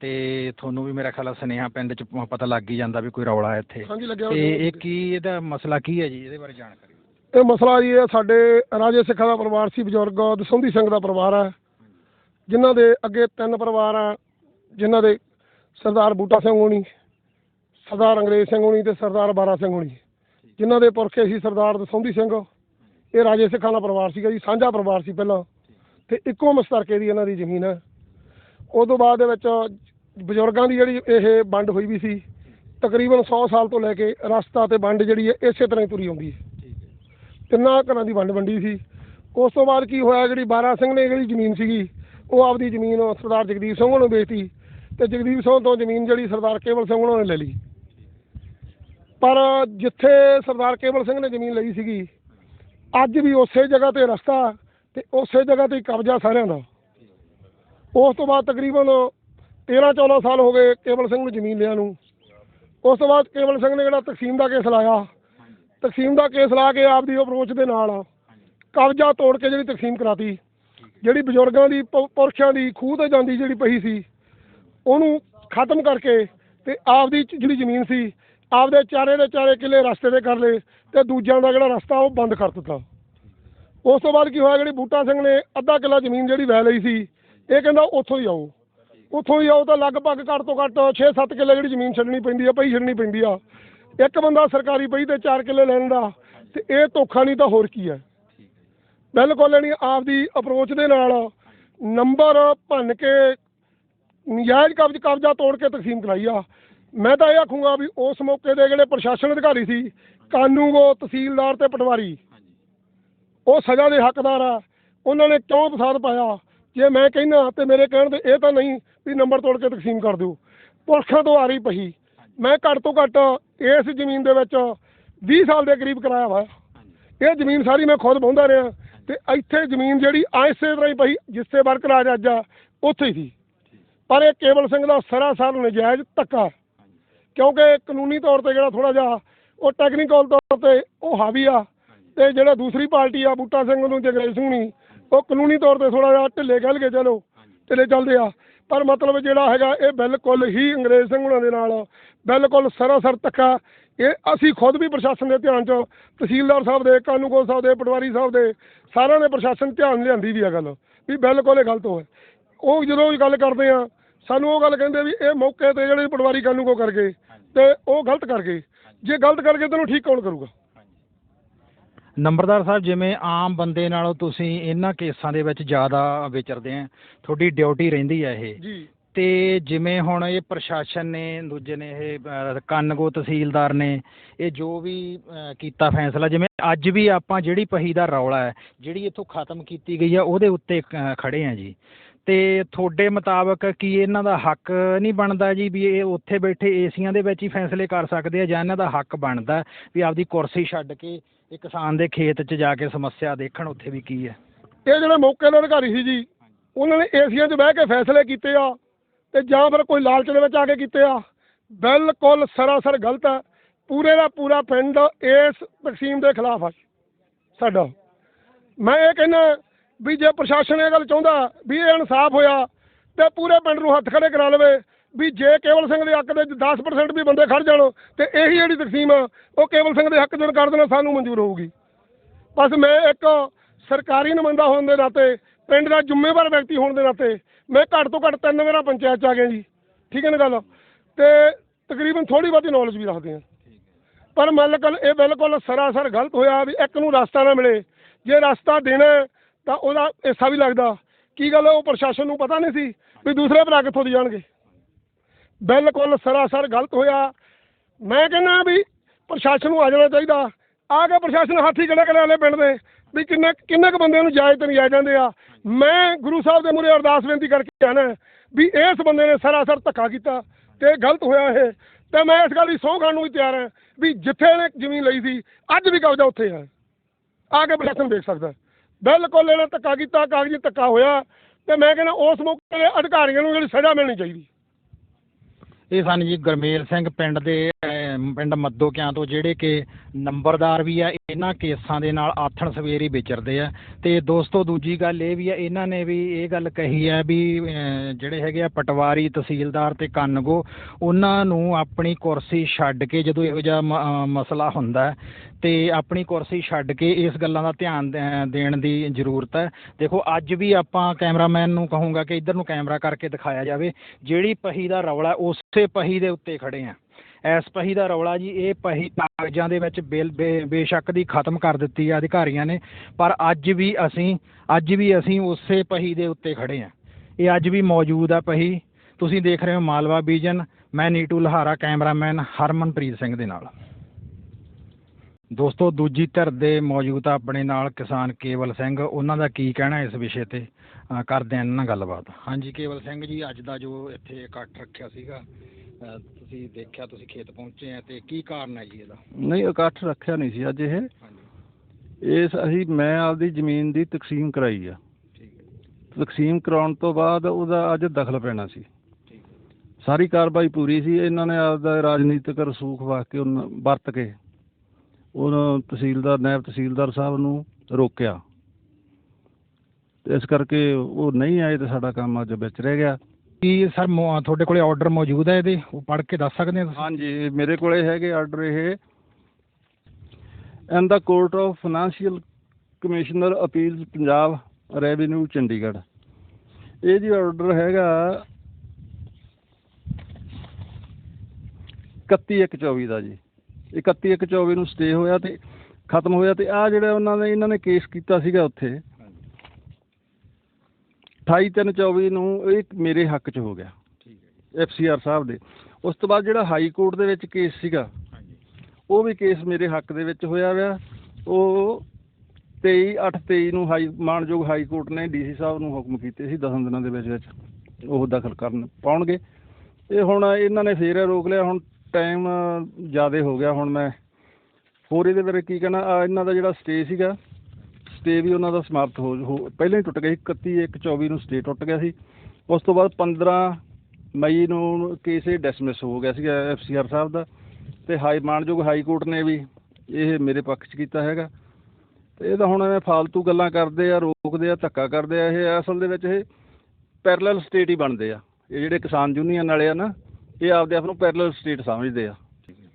ਤੇ ਤੁਹਾਨੂੰ ਵੀ ਮੇਰਾ ਖਿਆਲ ਆ ਸੁਨੇਹਾ ਪਿੰਡ ਚ ਪਤਾ ਲੱਗ ਹੀ ਜਾਂਦਾ ਵੀ ਕੋਈ ਰੌਲਾ ਹੈ ਇੱਥੇ ਤੇ ਇਹ ਕੀ ਇਹਦਾ ਮਸਲਾ ਕੀ ਹੈ ਜੀ ਇਹਦੇ ਬਾਰੇ ਜਾਣਕਾਰੀ ਇਹ ਮਸਲਾ ਜੀ ਇਹ ਸਾਡੇ ਰਾਜੇ ਸਿੱਖਾਂ ਦਾ ਪਰਿਵਾਰ ਸੀ, ਬਜ਼ੁਰਗ ਦਸੌਂਦੀ ਸਿੰਘ ਦਾ ਪਰਿਵਾਰ ਹੈ। ਜਿਨ੍ਹਾਂ ਦੇ ਅੱਗੇ ਤਿੰਨ ਪਰਿਵਾਰ ਆ, ਜਿਨ੍ਹਾਂ ਦੇ ਸਰਦਾਰ ਬੂਟਾ ਸਿੰਘ ਹੋਣੀ, ਸਰਦਾਰ ਅੰਗਰੇਜ਼ ਸਿੰਘ ਹੋਣੀ ਤੇ ਸਰਦਾਰ ਬਾਰਾ ਸਿੰਘ ਹੋਣੀ। ਜਿਨ੍ਹਾਂ ਦੇ ਪੁਰਖੇ ਸੀ ਸਰਦਾਰ ਦਸੌਂਦੀ ਸਿੰਘ, ਇਹ ਰਾਜੇ ਸਿੱਖਾਂ ਦਾ ਪਰਿਵਾਰ ਸੀਗਾ ਜੀ, ਸਾਂਝਾ ਪਰਿਵਾਰ ਸੀ ਪਹਿਲਾਂ। ਤੇ ਇੱਕੋ ਮਸਤਰਕੇ ਦੀ ਇਹਨਾਂ ਦੀ ਜ਼ਮੀਨ ਹੈ। ਉਸ ਤੋਂ ਬਾਅਦ ਦੇ ਵਿੱਚ ਬਜ਼ੁਰਗਾਂ ਦੀ ਜਿਹੜੀ ਇਹ ਵੰਡ ਹੋਈ ਵੀ ਸੀ, ਤਕਰੀਬਨ 100 ਸਾਲ ਤੋਂ ਲੈ ਕੇ ਰਸਤਾ ਤੇ ਵੰਡ ਜਿਹੜੀ ਹੈ, ਇਸੇ ਤਰ੍ਹਾਂ ਹੀ ਤੁਰੀ ਆਉਂਦੀ ਹੈ। ਤਿੰਨਾਂ ਘਰਾਂ ਦੀ ਵੰਡ ਵੰਡੀ ਸੀ। ਉਸ ਤੋਂ ਬਾਅਦ ਕੀ ਹੋਇਆ, ਜਿਹੜੀ ਬਾਰਾ ਸਿੰਘ ਨੇ ਜਿਹੜੀ ਜ਼ਮੀਨ ਸੀਗੀ, ਉਹ ਆਪਦੀ ਜ਼ਮੀਨ ਸਰਦਾਰ ਜਗਦੀਪ ਸਿੰਘ ਨੂੰ ਵੇਚਤੀ ਤੇ ਜਗਦੀਪ ਸਿੰਘ ਤੋਂ ਜ਼ਮੀਨ ਜਿਹੜੀ ਸਰਦਾਰ ਕੇਵਲ ਸਿੰਘ ਉਹਨਾਂ ਨੇ ਲੈ ਲਈ। ਪਰ ਜਿੱਥੇ ਸਰਦਾਰ ਕੇਵਲ ਸਿੰਘ ਨੇ ਜ਼ਮੀਨ ਲਈ ਸੀਗੀ, ਅੱਜ ਵੀ ਉਸੇ ਜਗ੍ਹਾ ਤੇ ਰਸਤਾ ਤੇ ਉਸੇ ਜਗ੍ਹਾ ਤੇ ਹੀ ਕਬਜ਼ਾ ਸਾਰਿਆਂ ਦਾ। ਉਸ ਤੋਂ ਬਾਅਦ ਤਕਰੀਬਨ 13 14 ਸਾਲ ਹੋ ਗਏ ਕੇਵਲ ਸਿੰਘ ਨੂੰ ਜ਼ਮੀਨ ਲਿਆ ਨੂੰ। ਉਸ ਤੋਂ ਬਾਅਦ ਕੇਵਲ ਸਿੰਘ ਨੇ ਜਿਹੜਾ ਤਕਸੀਮ ਦਾ ਕੇਸ ਲਾਇਆ ਤਕਸੀਮ ਦਾ ਕੇਸ ਲਾ ਕੇ ਆਪਦੀ ਅਪਰੋਚ ਦੇ ਨਾਲ ਕਬਜ਼ਾ ਤੋੜ ਕੇ ਜਿਹੜੀ ਤਕਸੀਮ ਕਰਾਤੀ। ਜਿਹੜੀ ਬਜ਼ੁਰਗਾਂ ਦੀ ਪੁ- ਪੁਰਖਿਆਂ ਦੀ ਖੂਹ ਤੇ ਜਾਂਦੀ ਜਿਹੜੀ ਪਈ ਸੀ ਉਹਨੂੰ ਖਤਮ ਕਰਕੇ ਤੇ ਆਪਦੀ ਚ- ਜਿਹੜੀ ਜ਼ਮੀਨ ਸੀ ਆਪਦੇ ਚਾਰੇ ਦੇ ਚਾਰੇ ਕਿੱਲੇ ਰਸਤੇ ਦੇ ਕਰ ਲਏ ਤੇ ਦੂਜਿਆਂ ਦਾ ਜਿਹੜਾ ਰਸਤਾ ਉਹ ਬੰਦ ਕਰ ਦਿੱਤਾ। ਉਸ ਤੋਂ ਬਾਅਦ ਕੀ ਹੋਇਆ ਜਿਹੜੀ ਬੂਟਾ ਸਿੰਘ ਨੇ ਅੱਧਾ ਕਿੱਲਾ ਜ਼ਮੀਨ ਜਿਹੜੀ ਵਹਿ ਲਈ ਸੀ ਇਹ ਕਹਿੰਦਾ ਉੱਥੋਂ ਹੀ ਆਓ। ਉੱਥੋਂ ਹੀ ਆਓ ਤਾਂ ਲਗਭਗ ਘੱਟ ਤੋਂ ਘੱਟ 6-7 ਕਿੱਲੇ ਜਿਹੜੀ ਜ਼ਮੀਨ ਛੱਡਣੀ ਪੈਂਦੀ ਆ ਪਈ ਛੱਡਣੀ ਪੈਂਦੀ ਆ। ਇੱਕ ਬੰਦਾ ਸਰਕਾਰੀ ਪਈ ਤੇ 4 ਕਿੱਲੇ ਲੈਣ ਦਾ ਤੇ ਇਹ ਧੋਖਾ ਨਹੀਂ ਤਾਂ ਹੋਰ ਕੀ ਹੈ? ਬਿਲਕੁਲ ਨਹੀਂ, ਆਪਦੀ ਅਪਰੋਚ ਦੇ ਨਾਲ ਨੰਬਰ ਭੰਨ ਕੇ ਨਜਾਇਜ਼ ਕਬਜ਼ ਕਬਜ਼ਾ ਤੋੜ ਕੇ ਤਕਸੀਮ ਕਰਾਈ ਆ। ਮੈਂ ਤਾਂ ਇਹ ਆਖੂੰਗਾ ਵੀ ਉਸ ਮੌਕੇ ਦੇ ਜਿਹੜੇ ਪ੍ਰਸ਼ਾਸਨ ਅਧਿਕਾਰੀ ਸੀ, ਕਾਨੂੰਗੋ ਤਹਿਸੀਲਦਾਰ ਤੇ ਪਟਵਾਰੀ, ਉਹ ਸਜ਼ਾ ਦੇ ਹੱਕਦਾਰ ਆ। ਉਹਨਾਂ ਨੇ ਕਿਉਂ ਫਸਾਦ ਪਾਇਆ? ਜੇ ਮੈਂ ਕਹਿੰਦਾ ਤੇ ਮੇਰੇ ਕਹਿਣ 'ਤੇ ਇਹ ਤਾਂ ਨਹੀਂ ਵੀ ਨੰਬਰ ਤੋੜ ਕੇ ਤਕਸੀਮ ਕਰ ਦਿਓ। ਪੁਰਖਾਂ ਤੋਂ ਆ ਰਹੀ ਪਹੀ। ਮੈਂ ਘੱਟ ਤੋਂ ਘੱਟ ਇਸ ਜ਼ਮੀਨ ਦੇ ਵਿੱਚ 20 ਸਾਲ ਦੇ ਕਰੀਬ ਕਰਾਇਆ ਵਾ ਇਹ ਜ਼ਮੀਨ ਸਾਰੀ ਮੈਂ ਖੁਦ ਵਾਹੁੰਦਾ ਰਿਹਾ। ਤੇ ਇੱਥੇ ਜ਼ਮੀਨ ਜਿਹੜੀ ਇਸੇ ਤਰ੍ਹਾਂ ਹੀ ਪਈ ਜਿੱਥੇ ਵਰਕ ਰਾਜ ਅੱਜ ਆ ਉੱਥੇ ਹੀ ਸੀ। ਪਰ ਇਹ ਕੇਵਲ ਸਿੰਘ ਦਾ ਸਰਾਸਰ ਨਜਾਇਜ਼ ਧੱਕਾ। ਕਿਉਂਕਿ ਕਾਨੂੰਨੀ ਤੌਰ ਤੇ ਜਿਹੜਾ ਥੋੜਾ ਜਿਹਾ ਉਹ ਟੈਕਨੀਕਲ ਤੌਰ ਤੇ ਉਹ ਹਾਵੀ ਆ। ਤੇ ਜਿਹੜਾ ਦੂਸਰੀ ਪਾਰਟੀ ਆ ਬੂਟਾ ਸਿੰਘ ਨੂੰ ਜਗਰੇਲ ਸਿੰਘ ਨਹੀਂ ਉਹ ਕਾਨੂੰਨੀ ਤੌਰ ਤੇ ਥੋੜਾ ਜਿਹਾ ਢਿੱਲੇ ਕਹਿ ਲਗੇ ਚਲੋ ਢਿੱਲੇ ਚੱਲਦੇ ਆ। ਪਰ ਮਤਲਬ ਜਿਹੜਾ ਹੈਗਾ ਇਹ ਬਿਲਕੁਲ ਹੀ ਅੰਗਰੇਜ਼ ਸਿੰਘ ਉਹਨਾਂ ਦੇ ਨਾਲ ਬਿਲਕੁਲ ਸਰਾਸਰ ਧੱਕਾ। ਇਹ ਅਸੀਂ ਖੁਦ ਵੀ ਪ੍ਰਸ਼ਾਸਨ ਦੇ ਧਿਆਨ 'ਚ ਤਹਿਸੀਲਦਾਰ ਸਾਹਿਬ ਦੇ ਕਾਨੂੰਗੋ ਸਾਹਿਬ ਦੇ ਪਟਵਾਰੀ ਸਾਹਿਬ ਦੇ ਸਾਰਿਆਂ ਨੇ ਪ੍ਰਸ਼ਾਸਨ ਧਿਆਨ ਲਿਆਂਦੀ ਵੀ ਆ ਗੱਲ ਵੀ ਬਿਲਕੁਲ ਇਹ ਗਲਤ ਹੋਇਆ। ਉਹ ਜਦੋਂ ਵੀ ਗੱਲ ਕਰਦੇ ਆ ਸਾਨੂੰ ਉਹ ਗੱਲ ਕਹਿੰਦੇ ਵੀ ਇਹ ਮੌਕੇ ਤੇ ਜਿਹੜੇ ਪਟਵਾਰੀ ਕਾਨੂੰਗੋ ਕਰ ਗਏ ਤੇ ਉਹ ਗਲਤ ਕਰ ਗਏ। ਜੇ ਗਲਤ ਕਰ ਗਏ ਤੈਨੂੰ ਠੀਕ ਕੌਣ ਕਰੂਗਾ? ਨੰਬਰਦਾਰ ਸਾਹਿਬ ਜਿਵੇਂ ਆਮ ਬੰਦੇ ਨਾਲੋਂ ਤੁਸੀਂ ਇਹਨਾਂ ਕੇਸਾਂ ਦੇ ਵਿੱਚ ਜ਼ਿਆਦਾ ਵਿਚਰਦੇ ਆ ਤੁਹਾਡੀ ਡਿਊਟੀ ਰਹਿੰਦੀ ਹੈ ਇਹ। ਜੀ। ਤੇ ਜਿਵੇਂ ਹੁਣ ਇਹ ਪ੍ਰਸ਼ਾਸਨ ਨੇ ਦੂਜੇ ਨੇ ਇਹ ਅਹ, ਕੰਨਗੋ ਤਹਿਸੀਲਦਾਰ ਨੇ ਇਹ ਜੋ ਵੀ ਅਹ, ਕੀਤਾ ਫੈਸਲਾ ਜਿਵੇਂ ਅੱਜ ਵੀ ਆਪਾਂ ਜਿਹੜੀ ਪਹੀ ਦਾ ਰੌਲਾ ਹੈ ਜਿਹੜੀ ਇੱਥੋਂ ਖਤਮ ਕੀਤੀ ਗਈ ਆ ਉਹਦੇ ਉੱਤੇ ਅਹ, ਖੜੇ ਆ ਜੀ। ਤੇ ਤੁਹਾਡੇ ਮੁਤਾਬਕ ਕੀ ਇਹਨਾਂ ਦਾ ਹੱਕ ਨਹੀਂ ਬਣਦਾ ਜੀ ਵੀ ਇਹ ਉੱਥੇ ਬੈਠੇ ਏਸੀਆਂ ਦੇ ਵਿੱਚ ਹੀ ਫੈਸਲੇ ਕਰ ਸਕਦੇ ਆ ਜਾਂ ਇਹਨਾਂ ਦਾ ਹੱਕ ਬਣਦਾ ਵੀ ਆਪਦੀ ਕੁਰਸੀ ਛੱਡ ਕੇ ਇਹ ਕਿਸਾਨ ਦੇ ਖੇਤ 'ਚ ਜਾ ਕੇ ਸਮੱਸਿਆ ਦੇਖਣ ਉੱਥੇ ਵੀ ਕੀ ਹੈ। ਇਹ ਜਿਹੜੇ ਮੌਕੇ ਦੇ ਅਧਿਕਾਰੀ ਸੀ ਜੀ, ਉਹਨਾਂ ਨੇ ਏਸੀਆਂ 'ਚ ਬਹਿ ਕੇ ਫੈਸਲੇ ਕੀਤੇ ਆ ਤੇ ਜਾਂ ਫਿਰ ਕੋਈ ਲਾਲਚ ਦੇ ਵਿੱਚ ਆ ਕੇ ਕੀਤੇ ਆ। ਬਿਲਕੁਲ ਸਰਾਸਰ ਗਲਤ ਹੈ। ਪੂਰੇ ਦਾ ਪੂਰਾ ਪਿੰਡ ਇਸ ਤਕਸੀਮ ਦੇ ਖਿਲਾਫ ਆ ਸਾਡਾ। ਮੈਂ ਇਹ ਕਹਿੰਦਾ ਵੀ ਜੇ ਪ੍ਰਸ਼ਾਸਨ ਇਹ ਗੱਲ ਚਾਹੁੰਦਾ ਵੀ ਇਹ ਇਨਸਾਫ ਹੋਇਆ ਤੇ ਪੂਰੇ ਪਿੰਡ ਨੂੰ ਹੱਥ ਖੜੇ ਕਰਾ ਲਵੇ ਵੀ ਜੇ ਕੇਵਲ ਸਿੰਘ ਦੇ ਹੱਕ ਦੇ 10% ਵੀ ਬੰਦੇ ਖੜ ਜਾਣ ਤੇ ਇਹੀ ਜਿਹੜੀ ਤਕਸੀਮ ਆ, ਉਹ ਕੇਵਲ ਸਿੰਘ ਦੇ ਹੱਕ ਦੇ ਕਰ ਦੇਣਾ, ਸਾਨੂੰ ਮਨਜ਼ੂਰ ਹੋਊਗੀ। ਬਸ ਮੈਂ ਇੱਕ ਸਰਕਾਰੀ ਨੁਮਾਇੰਦਾ ਹੋਣ ਦੇ ਨਾਤੇ, ਪਿੰਡ ਦਾ ਜ਼ਿੰਮੇਵਾਰ ਵਿਅਕਤੀ ਹੋਣ ਦੇ ਨਾਤੇ, ਮੈਂ ਘੱਟ ਤੋਂ ਘੱਟ ਤਿੰਨ ਵਾਰਾਂ ਪੰਚਾਇਤ ਚ ਆ ਗਿਆ ਜੀ। ਠੀਕ ਹੈ ਨਾ ਗੱਲ? ਤੇ ਤਕਰੀਬਨ ਥੋੜੀ ਬਹੁਤੀ ਨੌਲੇਜ ਵੀ ਰੱਖਦੇ ਆ। ਪਰ ਮਤਲਬ ਇਹ ਬਿਲਕੁਲ ਸਰਾਸਰ ਗਲਤ ਹੋਇਆ ਵੀ ਇੱਕ ਨੂੰ ਰਸਤਾ ਨਾ ਮਿਲੇ। ਜੇ ਰਸਤਾ ਦੇਣਾ ਤਾਂ ਉਹਦਾ ਹਿੱਸਾ ਵੀ ਲੱਗਦਾ। ਕੀ ਗੱਲ ਉਹ ਪ੍ਰਸ਼ਾਸਨ ਨੂੰ ਪਤਾ ਨਹੀਂ ਸੀ ਵੀ ਦੂਸਰੇ ਭਰਾ ਕਿੱਥੋਂ ਦੀ ਜਾਣਗੇ ਬਿਲਕੁਲ ਸਰਾਸਰ ਗਲਤ ਹੋਇਆ। ਮੈਂ ਕਹਿੰਦਾ ਵੀ ਪ੍ਰਸ਼ਾਸਨ ਨੂੰ ਆ ਜਾਣਾ ਚਾਹੀਦਾ। ਆ ਕੇ ਪ੍ਰਸ਼ਾਸਨ ਹਾਥੀ ਕਿਹੜੇ ਕਿਹੜੇ ਵਾਲੇ ਪਿੰਡ ਦੇ ਵੀ ਕਿੰਨੇ ਕਿੰਨੇ ਕੁ ਬੰਦਿਆਂ ਨੂੰ ਜਾਇਜ਼ ਤੇ ਨਹੀਂ ਜਾਇਜ਼ ਜਾਂਦੇ ਆ। ਮੈਂ ਗੁਰੂ ਸਾਹਿਬ ਦੇ ਮੂਹਰੇ ਅਰਦਾਸ ਬੇਨਤੀ ਕਰਕੇ ਆਣਾ ਵੀ ਇਸ ਬੰਦੇ ਨੇ ਸਰਾਸਰ ਧੱਕਾ ਕੀਤਾ ਤੇ ਗਲਤ ਹੋਇਆ ਇਹ। ਤੇ ਮੈਂ ਇਸ ਗੱਲ ਦੀ ਸਹੁੰ ਖਾਣ ਨੂੰ ਵੀ ਤਿਆਰ ਹਾਂ ਵੀ ਜਿੱਥੇ ਇਹਨੇ ਜ਼ਮੀਨ ਲਈ ਸੀ, ਅੱਜ ਵੀ ਕਬਜ਼ਾ ਉੱਥੇ ਹੈ। ਆ ਕੇ ਪ੍ਰਸ਼ਾਸਨ ਦੇਖ ਸਕਦਾ। ਬਿਲਕੁਲ ਇਹਨੇ ਧੱਕਾ ਕੀਤਾ, ਕਾਗਜ਼ੀ ਧੱਕਾ ਹੋਇਆ। ਤੇ ਮੈਂ ਕਹਿੰਦਾ ਉਸ ਮੌਕੇ ਦੇ ਅਧਿਕਾਰੀਆਂ ਨੂੰ ਜਿਹੜੀ ਸਜ਼ਾ ਮਿਲਣੀ ਚਾਹੀਦੀ। ਇਹ ਸਨ ਜੀ ਗੁਰਮੇਲ ਸਿੰਘ ਪਿੰਡ ਦੇ ਅਹ, ਪਿੰਡ ਮੱਦੋਕਿਆਂ ਤੋਂ ਜਿਹੜੇ ਕਿ ਨੰਬਰਦਾਰ ਵੀ ਆ ਇਹਨਾਂ ਕੇਸਾਂ ਦੇ ਨਾਲ ਆਥਣ ਸਵੇਰ ਹੀ ਵਿਚਰਦੇ ਆ। ਤੇ ਦੋਸਤੋ ਦੂਜੀ ਗੱਲ ਇਹ ਵੀ ਆ ਇਹਨਾਂ ਨੇ ਵੀ ਇਹ ਗੱਲ ਕਹੀ ਹੈ ਵੀ ਜਿਹੜੇ ਹੈਗੇ ਆ ਪਟਵਾਰੀ ਤਹਿਸੀਲਦਾਰ ਤੇ ਕੰਨਗੋ ਉਹਨਾਂ ਨੂੰ ਆਪਣੀ ਕੁਰਸੀ ਛੱਡ ਕੇ ਜਦੋਂ ਇਹੋ ਜਿਹਾ ਮ- ਮਸਲਾ ਹੁੰਦਾ ਹੈ, ਤੇ ਆਪਣੀ ਕੁਰਸੀ ਛੱਡ ਕੇ ਇਸ ਗੱਲਾਂ ਦਾ ਧਿਆਨ ਦੇਣ ਦੀ ਜ਼ਰੂਰਤ ਹੈ। ਦੇਖੋ ਅੱਜ ਵੀ ਆਪਾਂ ਕੈਮਰਾਮੈਨ ਨੂੰ ਕਹੂੰਗਾ ਕਿ ਇੱਧਰ ਨੂੰ ਕੈਮਰਾ ਕਰਕੇ ਦਿਖਾਇਆ ਜਾਵੇ। ਜਿਹੜੀ ਪਹੀ ਦਾ ਰੌਲਾ ਉਸ ਉਸੇ ਪਹੀ ਦੇ ਉੱਤੇ ਖੜ੍ਹੇ ਹਾਂ ਇਸ ਪਹੀ ਦਾ ਰੌਲਾ ਜੀ, ਇਹ ਪਹੀ ਕਾਗਜ਼ਾਂ ਦੇ ਵਿੱਚ ਬਿਲ, ਬੇ- ਬੇਸ਼ੱਕ ਦੀ ਖਤਮ ਕਰ ਦਿੱਤੀ ਆ ਅਧਿਕਾਰੀਆਂ ਨੇ। ਪਰ ਅੱਜ ਵੀ ਅਸੀਂ, ਅੱਜ ਵੀ ਅਸੀਂ ਉਸੇ ਪਹੀ ਦੇ ਉੱਤੇ ਖੜ੍ਹੇ ਹਾਂ ਇਹ ਅੱਜ ਵੀ ਮੌਜੂਦ ਆ ਪਹੀ। ਤੁਸੀਂ ਦੇਖ ਰਹੇ ਹੋ ਮਾਲਵਾ ਵਿਜ਼ਨ। ਮੈਂ ਨੀਟੂ ਲਹਾਰਾ, ਕੈਮਰਾਮੈਨ ਹਰਮਨਪ੍ਰੀਤ ਸਿੰਘ ਦੇ ਨਾਲ। ਦੋਸਤੋ ਦੂਜੀ ਧਿਰ ਦੇ ਮੌਜੂਦ ਆਪਣੇ ਨਾਲ ਕਿਸਾਨ ਕੇਵਲ ਸਿੰਘ ਉਹਨਾਂ ਦਾ ਕੀ ਕਹਿਣਾ ਇਸ ਵਿਸ਼ੇ ਤੇ? ਕਰਦੇ ਹਾਂ ਇਹਨਾਂ ਨਾਲ ਗੱਲਬਾਤ। ਹਾਂਜੀ ਕੇਵਲ ਸਿੰਘ ਜੀ ਅੱਜ ਦਾ ਜੋ ਇੱਥੇ ਇਕੱਠ ਰੱਖਿਆ ਸੀਗਾ ਤੁਸੀਂ ਦੇਖਿਆ ਤੁਸੀਂ ਖੇਤ ਪਹੁੰਚੇ ਆ ਤੇ ਕੀ ਕਾਰਨ ਹੈ ਜੀ ਇਹਦਾ? ਨਹੀਂ ਇਕੱਠ ਰੱਖਿਆ ਨਹੀਂ ਸੀ ਅੱਜ ਇਹ। ਇਸ ਅਸੀਂ ਮੈਂ ਆਪਦੀ ਜ਼ਮੀਨ ਦੀ ਤਕਸੀਮ ਕਰਾਈ ਆ। ਠੀਕ ਹੈ ਤਕਸੀਮ ਕਰਾਉਣ ਤੋਂ ਬਾਅਦ ਉਹਦਾ ਅੱਜ ਦਖਲ ਪੈਣਾ ਸੀ। ਸਾਰੀ ਕਾਰਵਾਈ ਪੂਰੀ ਸੀ। ਇਹਨਾਂ ਨੇ ਆਪਦਾ ਰਾਜਨੀਤਿਕ ਰਸੂਖ ਵਾ ਕੇ ਉਹਨਾਂ ਵਰਤ ਕੇ ਉਹਨਾਂ ਤਹਿਸੀਲਦਾਰ ਨਾਇਬ ਤਹਿਸੀਲਦਾਰ ਸਾਹਿਬ ਨੂੰ ਰੋਕਿਆ। ਤੇ ਇਸ ਕਰਕੇ ਉਹ ਨਹੀਂ ਆਏ ਤੇ ਸਾਡਾ ਕੰਮ ਅੱਜ ਵਿੱਚ ਰਹਿ ਗਿਆ। ਕੀ ਸਰ ਮੌ- ਤੁਹਾਡੇ ਕੋਲੇ ਆਰਡਰ ਮੌਜੂਦ ਹੈ ਇਹਦੇ? ਉਹ ਪੜ੍ਹ ਕੇ ਦੱਸ ਸਕਦੇ ਹੋ ਤੁਸੀਂ? ਹਾਂਜੀ ਮੇਰੇ ਕੋਲੇ ਹੈਗੇ ਆਰਡਰ ਇਹ। And the court of financial commissioner appeals Punjab revenue Chandigarh ਇਹ ਜੀ ਆਰਡਰ ਹੈਗਾ 31124 ਦਾ ਜੀ। 31124 ਨੂੰ ਸਟੇ ਹੋਇਆ ਅਤੇ ਖਤਮ ਹੋਇਆ ਅਤੇ ਆਹ ਜਿਹੜਾ ਉਹਨਾਂ ਨੇ, ਇਹਨਾਂ ਨੇ ਕੇਸ ਕੀਤਾ ਸੀਗਾ ਉੱਥੇ। 28324 ਨੂੰ ਇਹ ਮੇਰੇ ਹੱਕ 'ਚ ਹੋ ਗਿਆ ਠੀਕ ਹੈ ਐਫ ਸੀ ਆਰ ਸਾਹਿਬ ਦੇ। ਉਸ ਤੋਂ ਬਾਅਦ ਜਿਹੜਾ ਹਾਈ ਕੋਰਟ ਦੇ ਵਿੱਚ ਕੇਸ ਸੀਗਾ, ਉਹ ਵੀ ਕੇਸ ਮੇਰੇ ਹੱਕ ਦੇ ਵਿੱਚ ਹੋਇਆ ਹੋਇਆ ਉਹ 23 8 23 ਨੂੰ ਹਾਈ ਮਾਨਯੋਗ ਹਾਈ ਕੋਰਟ ਨੇ ਡੀਸੀ ਸਾਹਿਬ ਨੂੰ ਹੁਕਮ ਕੀਤੇ ਸੀ 10 ਦਿਨਾਂ ਦੇ ਵਿੱਚ ਵਿੱਚ ਉਹ ਦਖਲ ਕਰਨ ਪਾਉਣਗੇ। ਇਹ ਹੁਣ ਇਹਨਾਂ ਨੇ ਫੇਰ ਰੋਕ ਲਿਆ, ਹੁਣ ਟਾਈਮ ਜ਼ਿਆਦਾ ਹੋ ਗਿਆ ਹੁਣ ਮੈਂ। ਹੋਰ ਇਹਦੇ ਬਾਰੇ ਕੀ ਕਹਿਣਾ, ਆਹ ਇਹਨਾਂ ਦਾ ਜਿਹੜਾ ਸਟੇ ਸੀਗਾ ਸਟੇ ਵੀ ਉਹਨਾਂ ਦਾ ਸਮਾਪਤ ਹੋ ਹੋ- ਪਹਿਲਾਂ ਹੀ ਟੁੱਟ ਗਿਆ ਸੀ 31 1 24 ਨੂੰ ਸਟੇ ਟੁੱਟ ਗਿਆ ਸੀ। ਉਸ ਤੋਂ ਬਾਅਦ 15 ਮਈ ਨੂੰ ਕੇਸ ਇਹ ਡਿਸਮਿਸ ਹੋ ਗਿਆ ਸੀਗਾ ਐਫਸੀਆਰ ਸਾਹਿਬ ਦਾ ਤੇ ਹਾਈ ਮਾਨਯੋਗ ਹਾਈ ਕੋਰਟ ਨੇ ਵੀ ਇਹ ਮੇਰੇ ਪੱਖ 'ਚ ਕੀਤਾ ਹੈਗਾ। ਤੇ ਇਹਦਾ ਹੁਣ ਐਵੇਂ ਫਾਲਤੂ ਗੱਲਾਂ ਕਰਦੇ ਆ, ਰੋਕਦੇ ਆ, ਧੱਕਾ ਕਰਦੇ ਆ, ਇਹ ਅਸਲ ਦੇ ਵਿੱਚ ਇਹ ਪੈਰਲਲ ਸਟੇਟ ਹੀ ਬਣਦੇ ਆ। ਇਹ ਜਿਹੜੇ ਕਿਸਾਨ ਯੂਨੀਅਨ ਵਾਲੇ ਆ ਨਾ ਇਹ ਆਪਦੇ ਆਪ ਨੂੰ ਪੈਰਲਲ ਸਟੇਟ ਸਮਝਦੇ ਆ।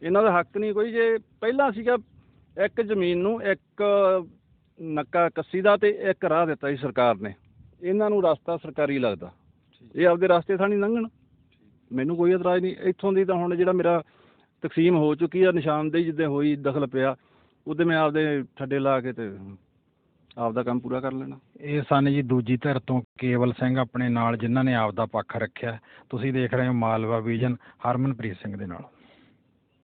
ਇਹਨਾਂ ਦਾ ਹੱਕ ਨਹੀਂ ਕੋਈ, ਜੇ ਪਹਿਲਾਂ ਸੀਗਾ ਇੱਕ ਜ਼ਮੀਨ ਨੂੰ ਇੱਕ ਨੱਕਾ ਕੱਸੀ ਦਾ ਤੇ ਇੱਕ ਰਾਹ ਦਿੱਤਾ ਸੀ ਸਰਕਾਰ ਨੇ। ਇਹਨਾਂ ਨੂੰ ਰਸਤਾ ਸਰਕਾਰੀ ਲੱਗਦਾ। ਇਹ ਆਪਦੇ ਰਸਤੇ ਥਾਂ ਨਹੀਂ ਲੰਘਣ। ਮੈਨੂੰ ਕੋਈ ਇਤਰਾਜ਼ ਨਹੀਂ। ਇੱਥੋਂ ਦੀ ਤਾਂ ਹੁਣ ਜਿਹੜਾ ਮੇਰਾ ਤਕਸੀਮ ਹੋ ਚੁੱਕੀ ਆ, ਨਿਸ਼ਾਨਦੇਹੀ ਜਿੱਦਾਂ ਹੋਈ, ਦਖਲ ਪਿਆ, ਉਹਦੇ ਮੈਂ ਆਪਦੇ ਠੱਡੇ ਲਾ ਕੇ ਤੇ ਆਪਦਾ ਕੰਮ ਪੂਰਾ ਕਰ ਲੈਣਾ। ਇਹ ਸਨ ਜੀ ਦੂਜੀ ਧਿਰ ਤੋਂ ਕੇਵਲ ਸਿੰਘ ਆਪਣੇ ਨਾਲ ਜਿਨ੍ਹਾਂ ਨੇ ਆਪ ਦਾ ਪੱਖ ਰੱਖਿਆ। ਤੁਸੀਂ ਦੇਖ ਰਹੇ ਹੋ ਮਾਲਵਾ ਵਿਜਨ ਹਰਮਨਪ੍ਰੀਤ ਸਿੰਘ ਦੇ ਨਾਲ।